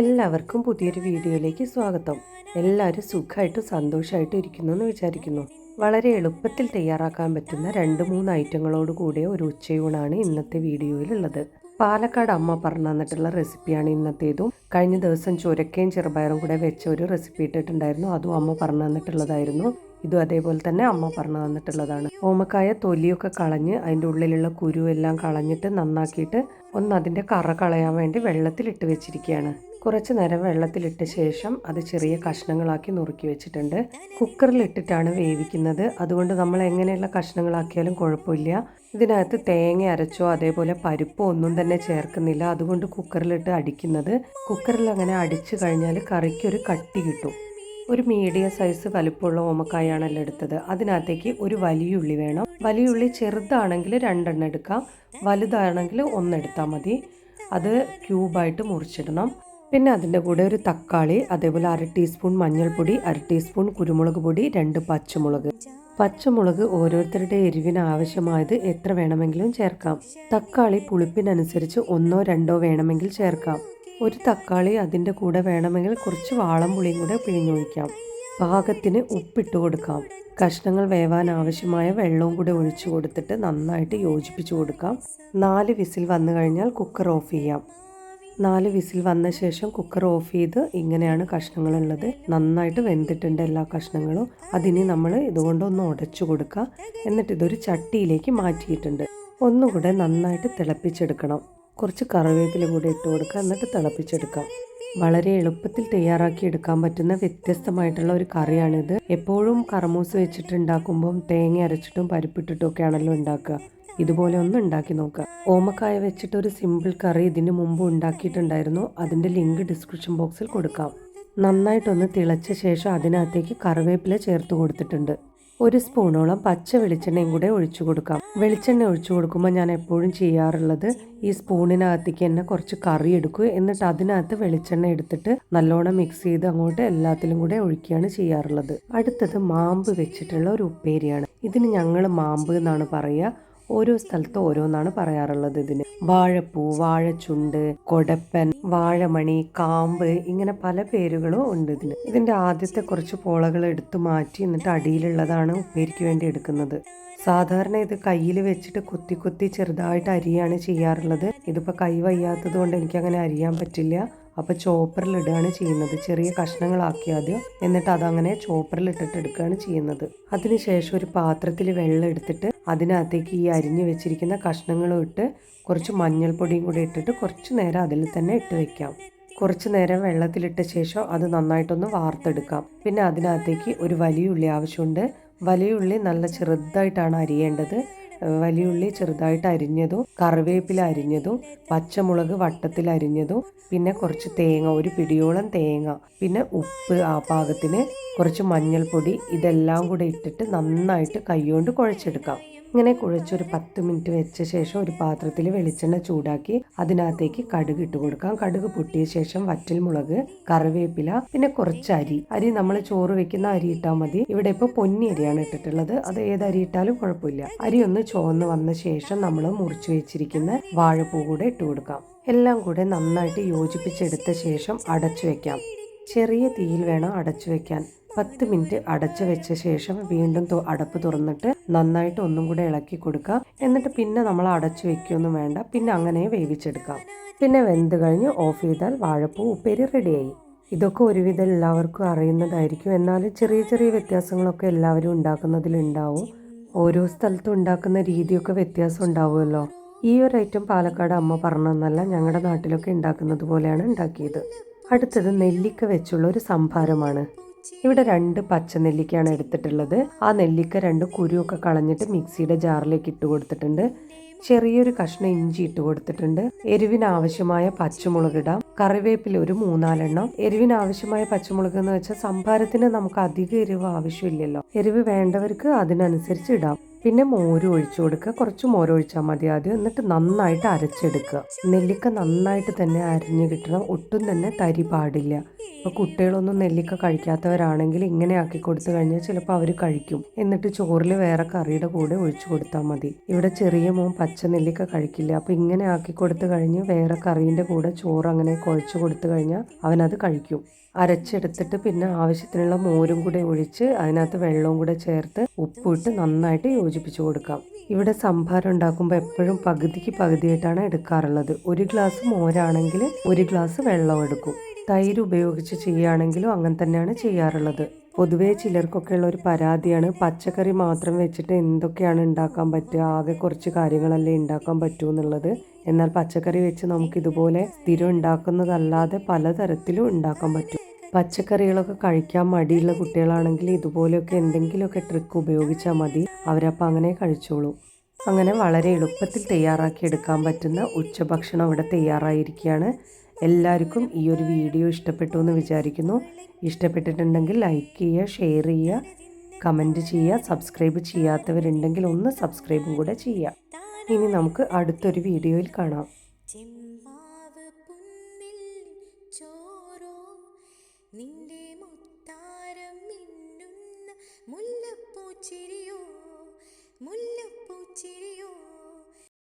എല്ലാവർക്കും പുതിയൊരു വീഡിയോയിലേക്ക് സ്വാഗതം. എല്ലാവരും സുഖമായിട്ടും സന്തോഷമായിട്ടും ഇരിക്കുന്നു എന്ന് വിചാരിക്കുന്നു. വളരെ എളുപ്പത്തിൽ തയ്യാറാക്കാൻ പറ്റുന്ന രണ്ട് മൂന്ന് ഐറ്റങ്ങളോട് കൂടിയ ഒരു ഉച്ചയൂണാണ് ഇന്നത്തെ വീഡിയോയിലുള്ളത്. പാലക്കാട് അമ്മ പറഞ്ഞു തന്നിട്ടുള്ള റെസിപ്പിയാണ് ഇന്നത്തേതും. കഴിഞ്ഞ ദിവസം ചുരക്കയും ചെറുപയറും കൂടെ വെച്ച ഒരു റെസിപ്പി ഇട്ടിട്ടുണ്ടായിരുന്നു. അതും അമ്മ പറഞ്ഞു തന്നിട്ടുള്ളതായിരുന്നു ഇതും അതേപോലെ തന്നെ അമ്മ പറഞ്ഞു തന്നിട്ടുള്ളതാണ്. ഓമക്കായ തൊലിയൊക്കെ കളഞ്ഞ് അതിന്റെ ഉള്ളിലുള്ള കുരു എല്ലാം കളഞ്ഞിട്ട് നന്നാക്കിയിട്ട് ഒന്ന് അതിന്റെ കറ കളയാൻ വേണ്ടി വെള്ളത്തിലിട്ട് വെച്ചിരിക്കുകയാണ്. കുറച്ച് നേരം വെള്ളത്തിലിട്ട ശേഷം അത് ചെറിയ കഷ്ണങ്ങളാക്കി നുറുക്കി വെച്ചിട്ടുണ്ട്. കുക്കറിലിട്ടിട്ടാണ് വേവിക്കുന്നത്. അതുകൊണ്ട് നമ്മൾ എങ്ങനെയുള്ള കഷ്ണങ്ങളാക്കിയാലും കുഴപ്പമില്ല. ഇതിനകത്ത് തേങ്ങ അരച്ചോ അതേപോലെ പരിപ്പോ ഒന്നും തന്നെ ചേർക്കുന്നില്ല. അതുകൊണ്ട് കുക്കറിലിട്ട് അടിക്കുന്നത്. കുക്കറിൽ അങ്ങനെ അടിച്ചു കഴിഞ്ഞാൽ കറിക്കൊരു കട്ടി കിട്ടും. ഒരു മീഡിയം സൈസ് വലുപ്പമുള്ള ഓമക്കായാണല്ലോ എടുത്തത്. അതിനകത്തേക്ക് ഒരു വലിയ ഉള്ളി വേണം. വലിയ ഉള്ളി ചെറുതാണെങ്കിൽ രണ്ടെണ്ണം എടുക്കാം. വലുതാണെങ്കിൽ ഒന്നെടുത്താൽ മതി. അത് ക്യൂബായിട്ട് മുറിച്ചിടണം. പിന്നെ അതിന്റെ കൂടെ ഒരു തക്കാളി അതേപോലെ അര ടീസ്പൂൺ മഞ്ഞൾപ്പൊടി അര ടീസ്പൂൺ കുരുമുളക് പൊടി രണ്ട് പച്ചമുളക്. പച്ചമുളക് ഓരോരുത്തരുടെ എരിവിന് ആവശ്യമായത് എത്ര വേണമെങ്കിലും ചേർക്കാം. തക്കാളി പുളിപ്പിനനുസരിച്ച് ഒന്നോ രണ്ടോ വേണമെങ്കിൽ ചേർക്കാം. ഒരു തക്കാളി അതിന്റെ കൂടെ വേണമെങ്കിൽ കുറച്ച് വാളം പുളിയും കൂടെ പിഴിഞ്ഞൊഴിക്കാം. പാകത്തിന് ഉപ്പിട്ട് കൊടുക്കാം. കഷ്ണങ്ങൾ വേവാൻ ആവശ്യമായ വെള്ളവും കൂടെ ഒഴിച്ചു കൊടുത്തിട്ട് നന്നായിട്ട് യോജിപ്പിച്ചു കൊടുക്കാം. നാല് വിസിൽ വന്നു കഴിഞ്ഞാൽ കുക്കർ ഓഫ് ചെയ്യാം. നാല് വിസിൽ വന്ന ശേഷം കുക്കർ ഓഫ് ചെയ്ത് ഇങ്ങനെയാണ് കഷ്ണങ്ങളുള്ളത്. നന്നായിട്ട് വെന്തിട്ടുണ്ട് എല്ലാ കഷ്ണങ്ങളും. അതിനി നമ്മൾ ഇതുകൊണ്ടൊന്ന് ഉടച്ചു കൊടുക്കുക. എന്നിട്ട് ഇതൊരു ചട്ടിയിലേക്ക് മാറ്റിയിട്ടുണ്ട്. ഒന്നുകൂടെ നന്നായിട്ട് തിളപ്പിച്ചെടുക്കണം. കുറച്ച് കറിവേപ്പില കൂടി ഇട്ട് കൊടുക്കുക. എന്നിട്ട് തിളപ്പിച്ചെടുക്കാം. വളരെ എളുപ്പത്തിൽ തയ്യാറാക്കി എടുക്കാൻ പറ്റുന്ന വ്യത്യസ്തമായിട്ടുള്ള ഒരു കറിയാണിത്. എപ്പോഴും കറമൂസ് വെച്ചിട്ട് ഉണ്ടാക്കുമ്പം തേങ്ങ അരച്ചിട്ടും പരിപ്പിട്ടിട്ടും ഒക്കെ ആണല്ലോ ഉണ്ടാക്കുക. ഇതുപോലെ ഒന്ന് ഉണ്ടാക്കി നോക്കുക. ഓമക്കായ വെച്ചിട്ട് ഒരു സിമ്പിൾ കറി ഇതിന് മുമ്പ് ഉണ്ടാക്കിയിട്ടുണ്ടായിരുന്നു. അതിന്റെ ലിങ്ക് ഡിസ്ക്രിപ്ഷൻ ബോക്സിൽ കൊടുക്കാം. നന്നായിട്ടൊന്ന് തിളച്ച ശേഷം അതിനകത്തേക്ക് കറിവേപ്പില ചേർത്ത് കൊടുത്തിട്ടുണ്ട്. ഒരു സ്പൂണോളം പച്ച വെളിച്ചെണ്ണയും കൂടെ ഒഴിച്ചു കൊടുക്കാം. വെളിച്ചെണ്ണ ഒഴിച്ചു കൊടുക്കുമ്പോൾ ഞാൻ എപ്പോഴും ചെയ്യാറുള്ളത് ഈ സ്പൂണിനകത്തേക്ക് തന്നെ കുറച്ച് കറി എടുക്കുക. എന്നിട്ട് അതിനകത്ത് വെളിച്ചെണ്ണ എടുത്തിട്ട് നല്ലോണം മിക്സ് ചെയ്ത് അങ്ങോട്ട് എല്ലാത്തിലും കൂടെ ഒഴിക്കുകയാണ് ചെയ്യാറുള്ളത്. അടുത്തത് മാമ്പ് വെച്ചിട്ടുള്ള ഒരു ഉപ്പേരിയാണ്. ഇതിന് ഞങ്ങൾ മാമ്പ് എന്നാണ് പറയുക. ഓരോ സ്ഥലത്ത് ഓരോന്നാണ് പറയാറുള്ളത് ഇതിന്. വാഴപ്പൂ വാഴച്ചുണ്ട് കൊടപ്പൻ വാഴമണി കാമ്പ് ഇങ്ങനെ പല പേരുകളും ഉണ്ട് ഇതിന്. ഇതിന്റെ ആദ്യത്തെ കുറച്ച് പോളകൾ എടുത്തു മാറ്റി എന്നിട്ട് അടിയിലുള്ളതാണ് ഉപ്പേരിക്ക് വേണ്ടി എടുക്കുന്നത്. സാധാരണ ഇത് കയ്യിൽ വെച്ചിട്ട് കുത്തി കുത്തി ചെറുതായിട്ട് അരിയാണ് ചെയ്യാറുള്ളത്. ഇതിപ്പോൾ കൈ വയ്യാത്തത് കൊണ്ട് എനിക്ക് അങ്ങനെ അരിയാൻ പറ്റില്ല. അപ്പോൾ ചോപ്പറിലിടുകയാണ് ചെയ്യുന്നത്. ചെറിയ കഷ്ണങ്ങളാക്കി ആദ്യം എന്നിട്ട് അതങ്ങനെ ചോപ്പറിലിട്ടിട്ട് എടുക്കുകയാണ് ചെയ്യുന്നത്. അതിനുശേഷം ഒരു പാത്രത്തിൽ വെള്ളം എടുത്തിട്ട് അതിനകത്തേക്ക് ഈ അരിഞ്ഞു വെച്ചിരിക്കുന്ന കഷ്ണങ്ങളും ഇട്ട് കുറച്ച് മഞ്ഞൾപ്പൊടിയും കൂടി ഇട്ടിട്ട് കുറച്ച് നേരം അതിൽ തന്നെ ഇട്ട് വെക്കാം. കുറച്ച് നേരം വെള്ളത്തിലിട്ട ശേഷം അത് നന്നായിട്ടൊന്ന് വാർത്തെടുക്കാം. പിന്നെ അതിനകത്തേക്ക് ഒരു വലിയ ഉള്ളി ആവശ്യമുണ്ട്. വലിയ ഉള്ളി നല്ല ചെറുതായിട്ടാണ് അരിയേണ്ടത്. വലിയ ഉള്ളി ചെറുതായിട്ട് അരിഞ്ഞതും കറിവേപ്പില അരിഞ്ഞതും പച്ചമുളക് വട്ടത്തിൽ അരിഞ്ഞതും പിന്നെ കുറച്ച് തേങ്ങ ഒരു പിടിയോളം തേങ്ങ പിന്നെ ഉപ്പ് ആ പാകത്തിന് കുറച്ച് മഞ്ഞൾപ്പൊടി ഇതെല്ലാം കൂടെ ഇട്ടിട്ട് നന്നായിട്ട് കൈകൊണ്ട് കുഴച്ചെടുക്കാം. ഇങ്ങനെ കുഴച്ചൊരു പത്ത് മിനിറ്റ് വെച്ച ശേഷം ഒരു പാത്രത്തിൽ വെളിച്ചെണ്ണ ചൂടാക്കി അതിനകത്തേക്ക് കടുക് ഇട്ട് കൊടുക്കാം. കടുക് പൊട്ടിയ ശേഷം വറ്റൽ മുളക് കറിവേപ്പില പിന്നെ കുറച്ച് അരി. അരി നമ്മൾ ചോറ് വെക്കുന്ന അരി ഇട്ടാൽ മതി. ഇവിടെ ഇപ്പോൾ പൊന്നി അരിയാണ് ഇട്ടിട്ടുള്ളത്. അത് ഏത് അരി ഇട്ടാലും കുഴപ്പമില്ല. അരി ഒന്ന് ചുവന്ന് വന്ന ശേഷം നമ്മൾ മുറിച്ചു വെച്ചിരിക്കുന്ന വാഴപ്പൂ കൂടെ ഇട്ട് കൊടുക്കാം. എല്ലാം കൂടെ നന്നായിട്ട് യോജിപ്പിച്ചെടുത്ത ശേഷം അടച്ചു വെക്കാം. ചെറിയ തീയിൽ വേണം അടച്ചു വെക്കാൻ. പത്ത് മിനിറ്റ് അടച്ചു വെച്ച ശേഷം വീണ്ടും അടപ്പ് തുറന്നിട്ട് നന്നായിട്ട് ഒന്നും കൂടെ ഇളക്കി കൊടുക്കുക എന്നിട്ട് പിന്നെ നമ്മൾ അടച്ചു വെക്കുകയൊന്നും വേണ്ട. പിന്നെ അങ്ങനെ വേവിച്ചെടുക്കാം. പിന്നെ വെന്ത് കഴിഞ്ഞ് ഓഫ് ചെയ്താൽ വാഴപ്പൂ ഉപ്പേരി റെഡിയായി. ഇതൊക്കെ ഒരുവിധം എല്ലാവർക്കും അറിയുന്നതായിരിക്കും. എന്നാലും ചെറിയ ചെറിയ വ്യത്യാസങ്ങളൊക്കെ എല്ലാവരും ഉണ്ടാക്കുന്നതിലുണ്ടാവും ഓരോ സ്ഥലത്തും ഉണ്ടാക്കുന്ന രീതിയൊക്കെ വ്യത്യാസം ഉണ്ടാവുമല്ലോ. ഈ ഒരു ഐറ്റം പാലക്കാട് അമ്മ പറഞ്ഞതെന്നല്ല ഞങ്ങളുടെ നാട്ടിലൊക്കെ ഉണ്ടാക്കുന്നത് പോലെയാണ് ഉണ്ടാക്കിയത്. അടുത്തത് നെല്ലിക്ക വെച്ചുള്ള ഒരു സംഭാരമാണ്. ഇവിടെ രണ്ട് പച്ച നെല്ലിക്കയാണ് എടുത്തിട്ടുള്ളത്. ആ നെല്ലിക്ക രണ്ട് കുരുവൊക്കെ കളഞ്ഞിട്ട് മിക്സിയുടെ ജാറിലേക്ക് ഇട്ട് കൊടുത്തിട്ടുണ്ട്. ചെറിയൊരു കഷ്ണം ഇഞ്ചി ഇട്ട് കൊടുത്തിട്ടുണ്ട്. എരിവിനാവശ്യമായ പച്ചമുളക് ഇടാം. കറിവേപ്പില ഒരു മൂന്നാലെണ്ണം. എരിവിന് ആവശ്യമായ പച്ചമുളക് എന്ന് വെച്ചാൽ സംഭാരത്തിന് നമുക്ക് അധികം എരിവ് ആവശ്യമില്ലല്ലോ. എരിവ് വേണ്ടവർക്ക് അതിനനുസരിച്ച് ഇടാം. പിന്നെ മോര് ഒഴിച്ചു കൊടുക്കുക. കുറച്ച് മോര് ഒഴിച്ചാൽ മതി ആദ്യം. എന്നിട്ട് നന്നായിട്ട് അരച്ചെടുക്കുക. നെല്ലിക്ക നന്നായിട്ട് തന്നെ അരിഞ്ഞു കിട്ടണം. ഒട്ടും തന്നെ തരി പാടില്ല. അപ്പോൾ കുട്ടികളൊന്നും നെല്ലിക്ക കഴിക്കാത്തവരാണെങ്കിൽ ഇങ്ങനെ ആക്കി കൊടുത്തു കഴിഞ്ഞാൽ ചിലപ്പോൾ അവർ കഴിക്കും. എന്നിട്ട് ചോറിൽ വേറെ കറിയുടെ കൂടെ ഒഴിച്ചു കൊടുത്താൽ മതി. ഇവിടെ ചെറിയ മോൻ പച്ച നെല്ലിക്ക കഴിക്കില്ല. അപ്പോൾ ഇങ്ങനെ ആക്കി കൊടുത്തു കഴിഞ്ഞ് വേറെ കറീന്റെ കൂടെ ചോറ് അങ്ങനെ കുഴച്ച് കൊടുത്തു കഴിഞ്ഞാൽ അവനത് കഴിക്കും. അരച്ചെടുത്തിട്ട് പിന്നെ ആവശ്യത്തിനുള്ള മോരും കൂടെ ഒഴിച്ച് അതിനകത്ത് വെള്ളവും കൂടെ ചേർത്ത് ഉപ്പിട്ട് നന്നായിട്ട് യോജിപ്പിച്ച് കൊടുക്കാം. ഇവിടെ സംഭാരം ഉണ്ടാക്കുമ്പോൾ എപ്പോഴും പകുതിക്ക് പകുതിയായിട്ടാണ് എടുക്കാറുള്ളത്. ഒരു ഗ്ലാസ് മോരാണെങ്കിൽ ഒരു ഗ്ലാസ് വെള്ളം എടുക്കും. തൈര് ഉപയോഗിച്ച് ചെയ്യുകയാണെങ്കിലും അങ്ങനെ തന്നെയാണ് ചെയ്യാറുള്ളത്. പൊതുവേ ചിലർക്കൊക്കെ ഉള്ള ഒരു പരാതിയാണ്. പച്ചക്കറി മാത്രം വെച്ചിട്ട് എന്തൊക്കെയാണ് ഉണ്ടാക്കാൻ പറ്റുക? ആകെ കുറച്ച് കാര്യങ്ങളല്ലേ ഉണ്ടാക്കാൻ പറ്റൂ എന്നുള്ളത്. എന്നാൽ പച്ചക്കറി വെച്ച് നമുക്ക് ഇതുപോലെ സ്ഥിരം ഉണ്ടാക്കുന്നതല്ലാതെ പലതരത്തിലും ഉണ്ടാക്കാൻ പറ്റും. പച്ചക്കറികളൊക്കെ കഴിക്കാൻ മടിയുള്ള കുട്ടികളാണെങ്കിൽ ഇതുപോലെയൊക്കെ എന്തെങ്കിലുമൊക്കെ ട്രിക്ക് ഉപയോഗിച്ചാൽ മതി. അവരപ്പോൾ അങ്ങനെ കഴിച്ചോളൂ. അങ്ങനെ വളരെ എളുപ്പത്തിൽ തയ്യാറാക്കി എടുക്കാൻ പറ്റുന്ന ഉച്ചഭക്ഷണം ഇവിടെ തയ്യാറായിരിക്കുകയാണ്. എല്ലാവർക്കും ഈ ഒരു വീഡിയോ ഇഷ്ടപ്പെട്ടു എന്ന് വിചാരിക്കുന്നു. ഇഷ്ടപ്പെട്ടിട്ടുണ്ടെങ്കിൽ ലൈക്ക് ചെയ്യുക ഷെയർ ചെയ്യുക കമന്റ് ചെയ്യുക സബ്സ്ക്രൈബ് ചെയ്യാത്തവരുണ്ടെങ്കിൽ ഒന്ന് സബ്സ്ക്രൈബും കൂടെ ചെയ്യുക. ഇനി നമുക്ക് അടുത്തൊരു വീഡിയോയിൽ കാണാം. മുല്ലപ്പൂച്ചിരിയോ